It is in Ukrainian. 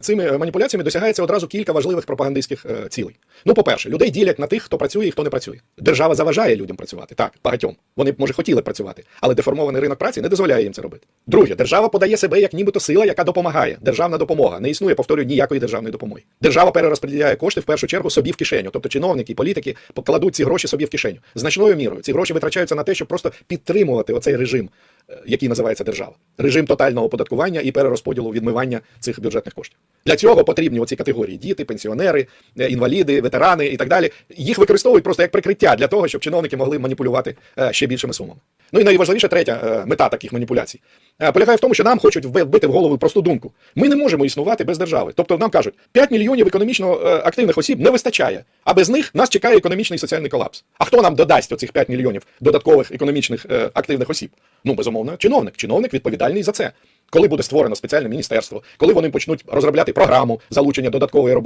Цими е, маніпуляціями досягається одразу кілька важливих пропагандистських е, цілей. Ну, по-перше, людей ділять на тих, хто працює і хто не працює. Держава заважає людям працювати. Так, багатьом. Вони може хотіли працювати, але деформований ринок праці не дозволяє їм це робити. Друге, держава подає себе як нібито сила, яка допомагає. Державна допомога. Не існує, повторюю, ніякої державної допомоги. Держава перерозподіляє кошти в першу чергу собі в кишеню. Тобто чиновники політики покладуть ці гроші собі в кишеню. Значною мірою ці гроші витрачаються на те, щоб просто підтримувати оцей режим, е, який називається держава. Режим тотального оподаткування і перерозподілу відмивання цих бюджетних коштів. Для цього потрібні оці категорії: діти, пенсіонери, е, інваліди, ветерани і так далі. Їх використовують просто як прикриття для того, щоб чиновники могли маніпулювати е, ще більшими сумами. Ну і найважливіша третя е, мета таких маніпуляцій е, полягає в тому, що нам хочуть вб- вбити в голову просту думку. Ми не можемо існувати без держави. Тобто нам кажуть, 5 мільйонів економічно е, активних осіб не вистачає, а без них нас чекає економічний і соціальний колапс. А хто нам додасть оцих 5 мільйонів додаткових економічних активних осіб? Ну, безумовно, чиновник. Чиновник відповідальний за це. Коли буде створено спеціальне міністерство, коли вони почнуть розробляти програму залучення додаткової роботи.